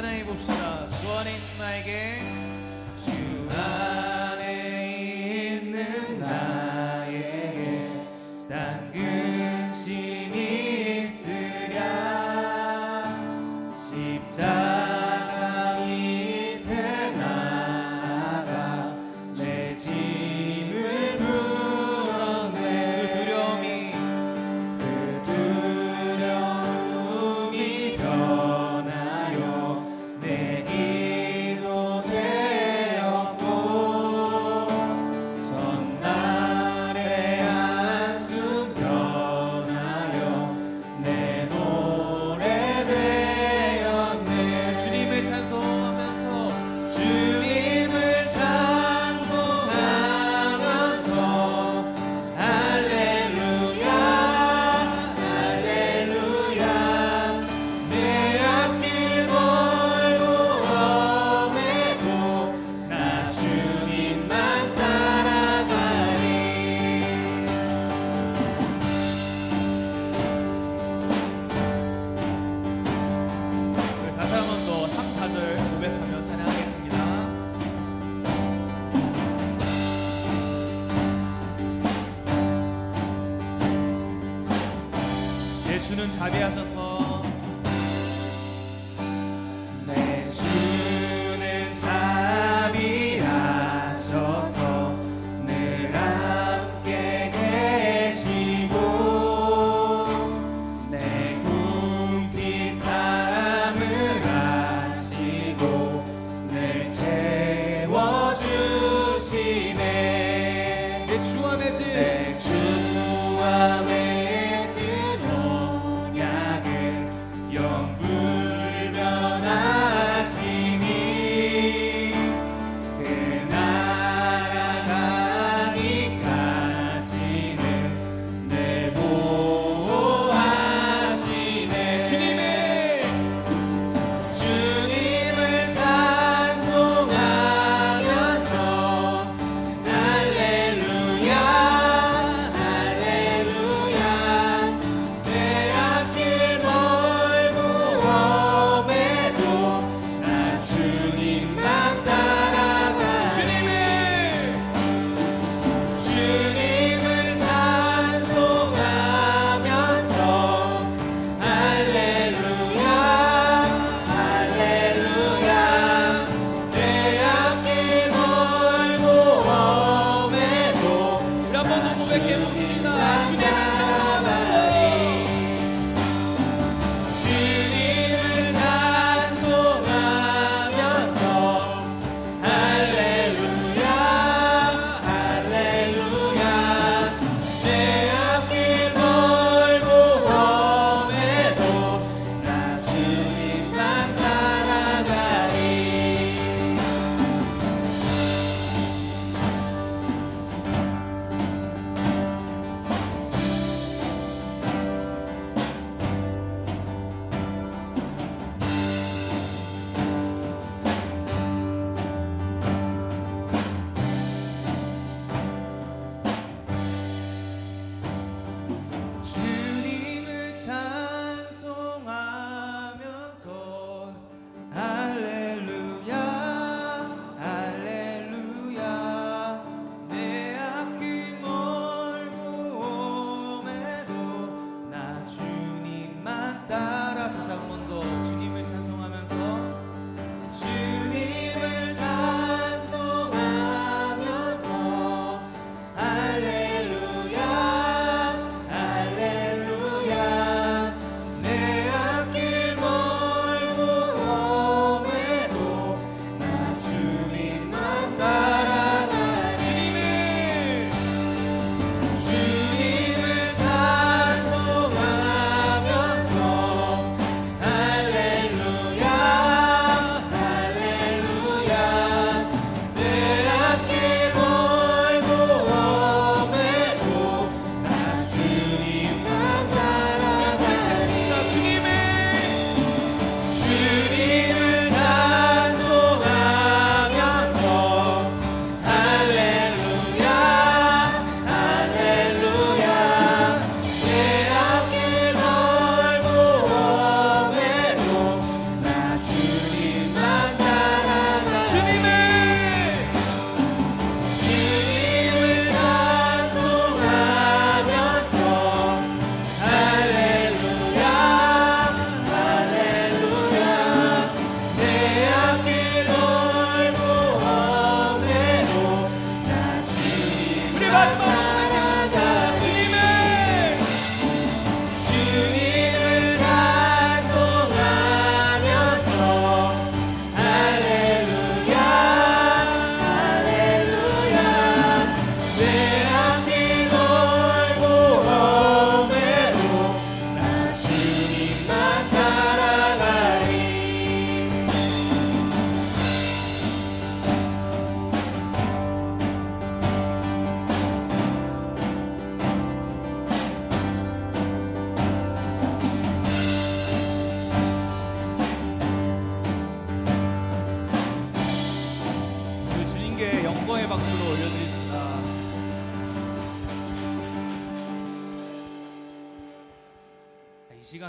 찬양해 봅시다. 주원이 나에게. 주는 자비하셔서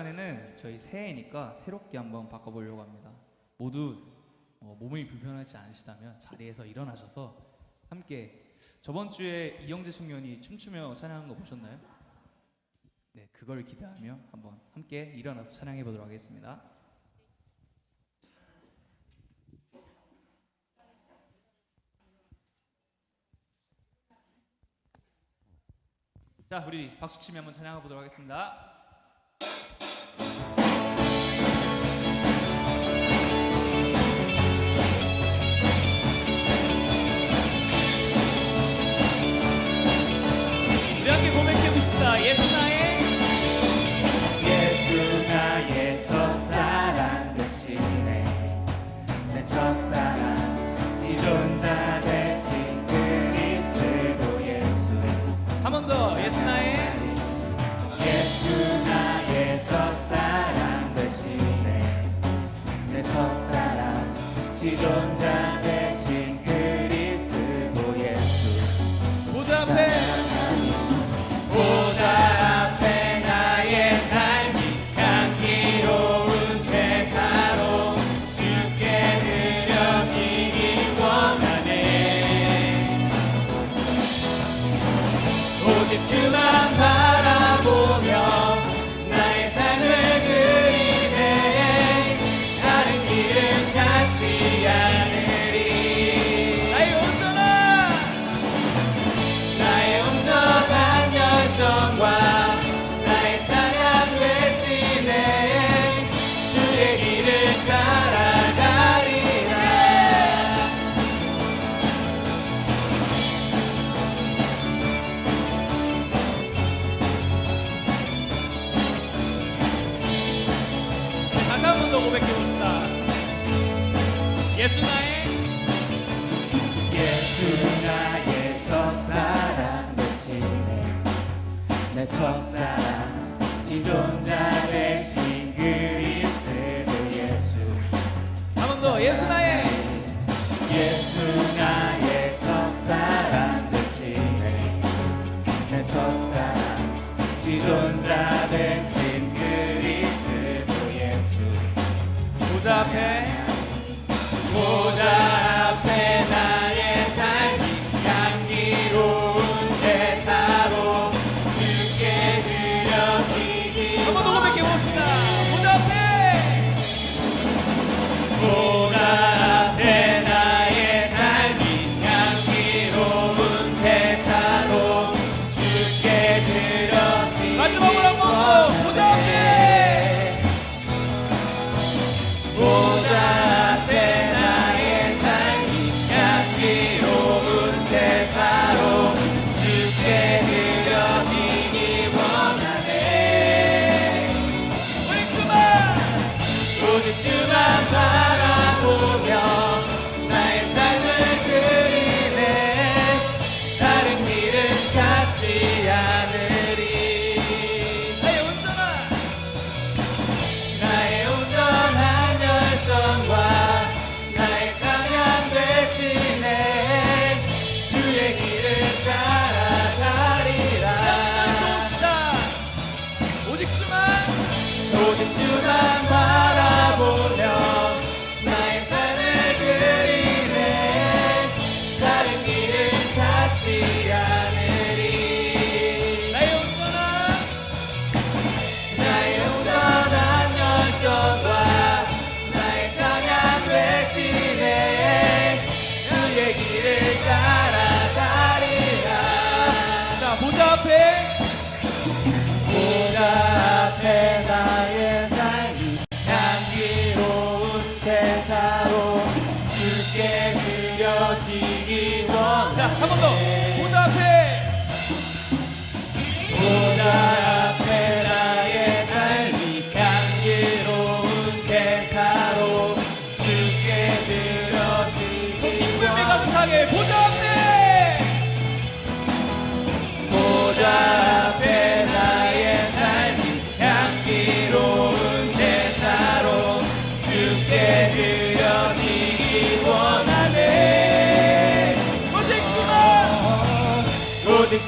시간에는 저희 새해니까 새롭게 한번 바꿔보려고 합니다. 모두 어, 몸이 불편하지 않으시다면 자리에서 일어나셔서 함께 저번 주에 이영재 청년이 춤추며 찬양한 거 보셨나요? 네, 그걸 기대하며 한번 함께 일어나서 찬양해 보도록 하겠습니다. 자, 우리 박수 치며 한번 찬양해 보도록 하겠습니다. toss out.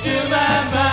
to my mind.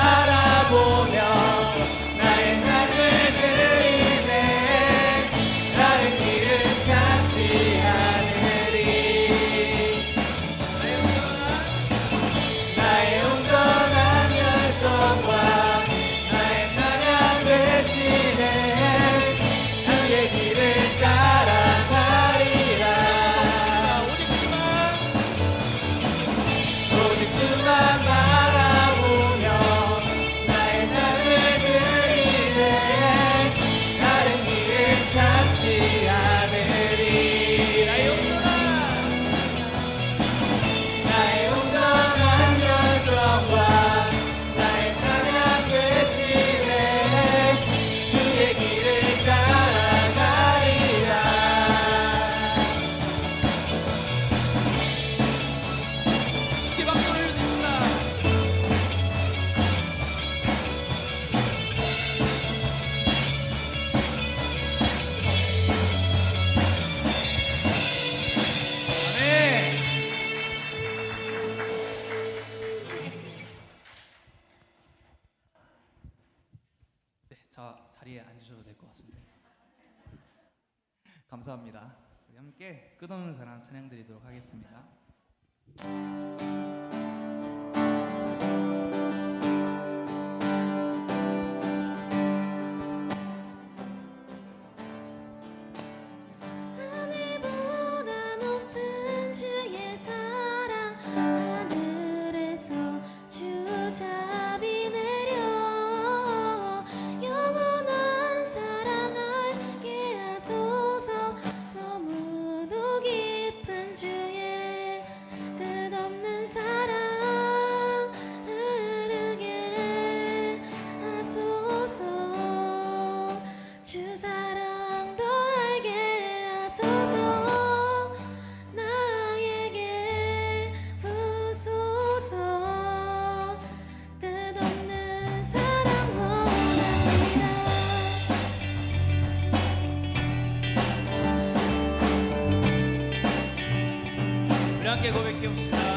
감사합니다. 함께 끝없는 사랑 찬양 드리도록 하겠습니다. 함께 고백해 봅시다.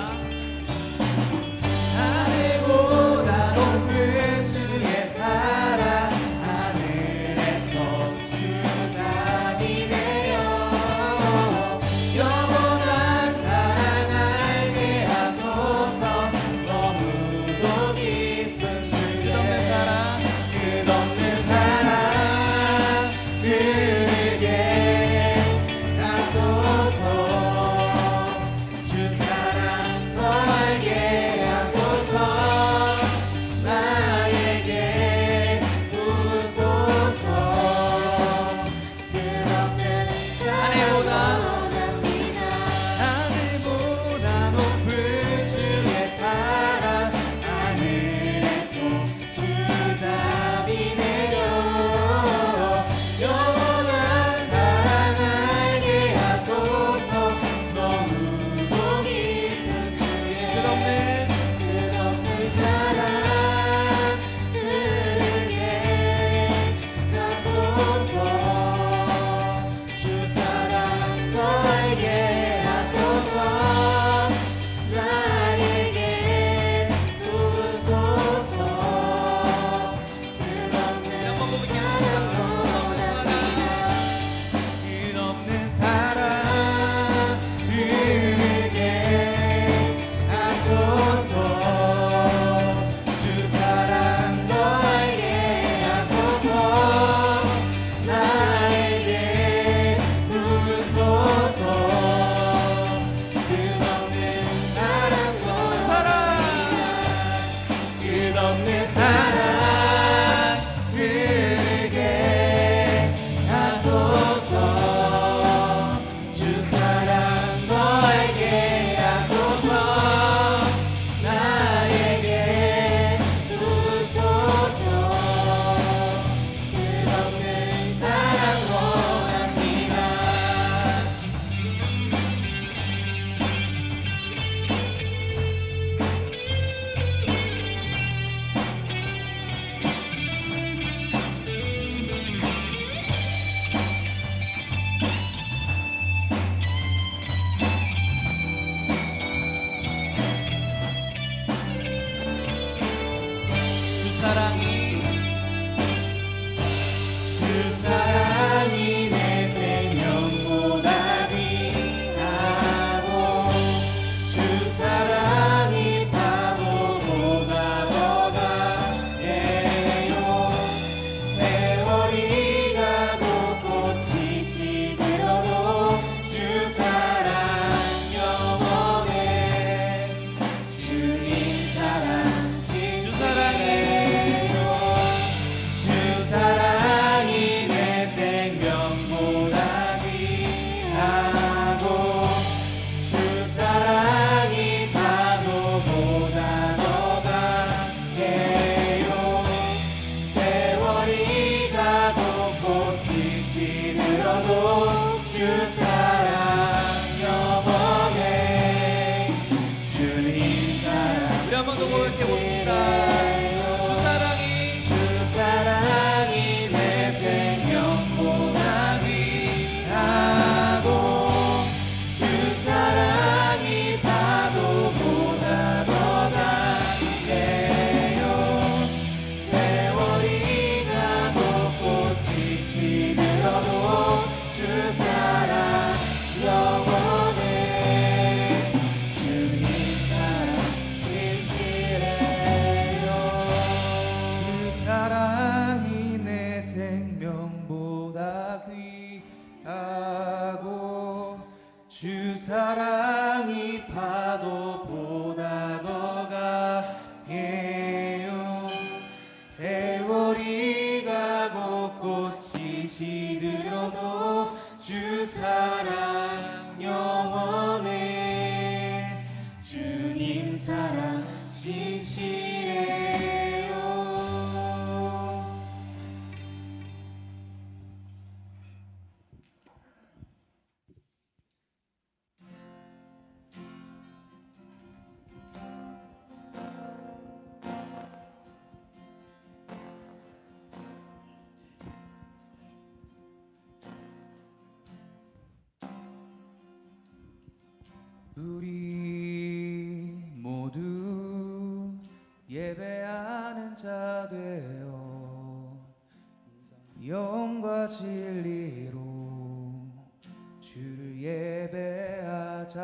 예배하자.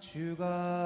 주가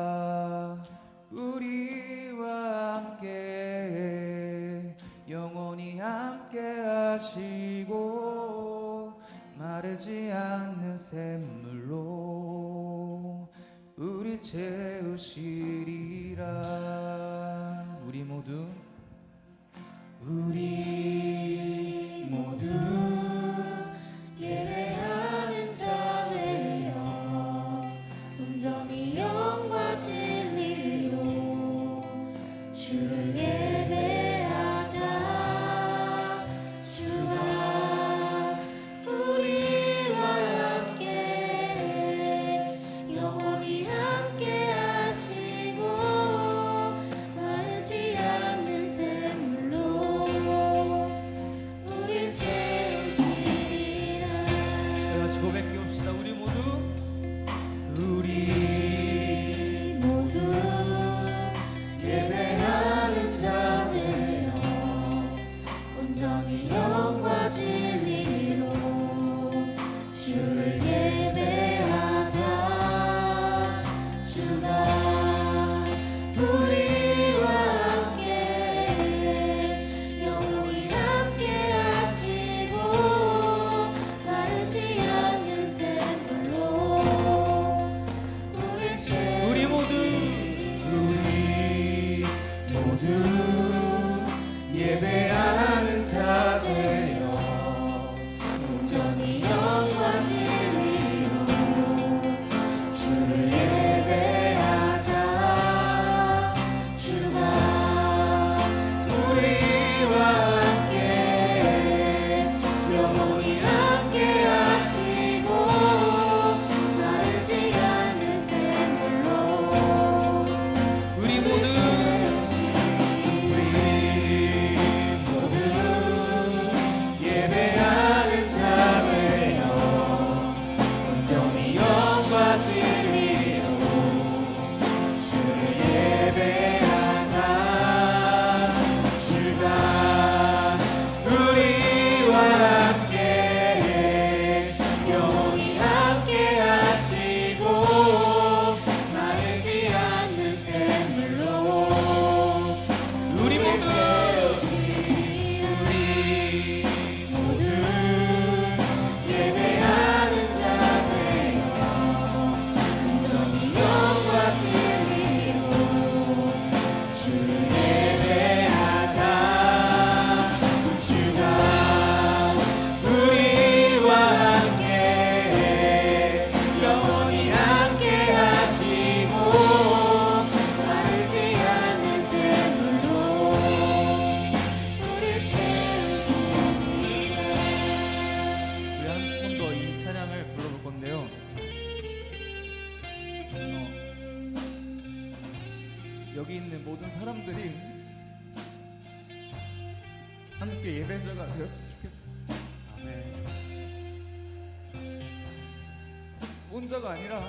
혼자가 아니라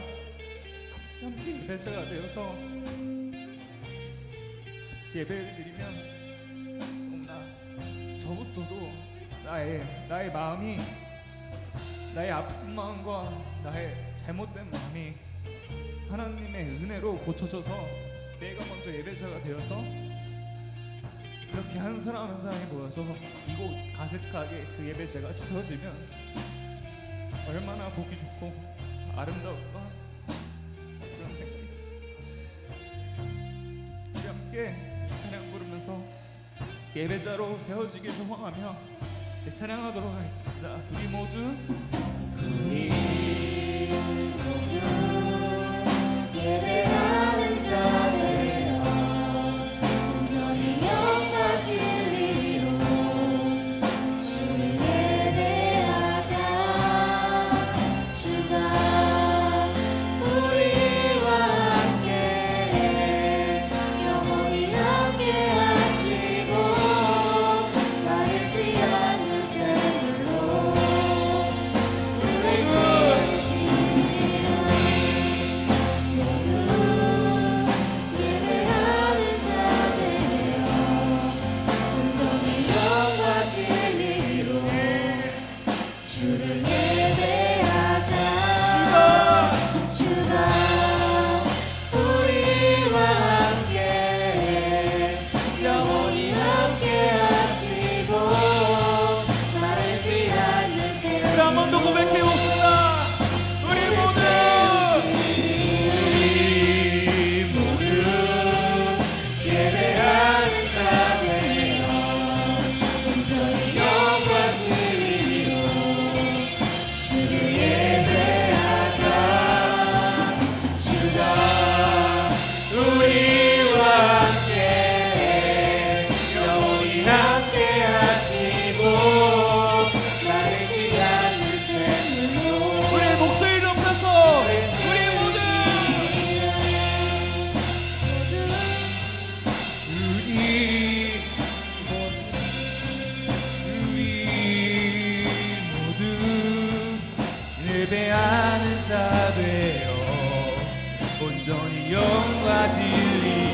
함께 예배자가 되어서 예배를 드리면 뭔가 저부터도 나의 나의 마음이 나의 아픈 마음과 나의 잘못된 마음이 하나님의 은혜로 고쳐져서 내가 먼저 예배자가 되어서 그렇게 한 사람 한 사람이 모여서 이곳 가득하게 그 예배자가 채워지면 얼마나 보기 좋고 아름다울까? 그런 생각이 듭니다. 우리 함께 찬양 부르면서 예배자로 세워지길 소망하며 찬양하도록 하겠습니다. 우리 모두 우리 모두 예배 clamando como é 온전히 영과 진리.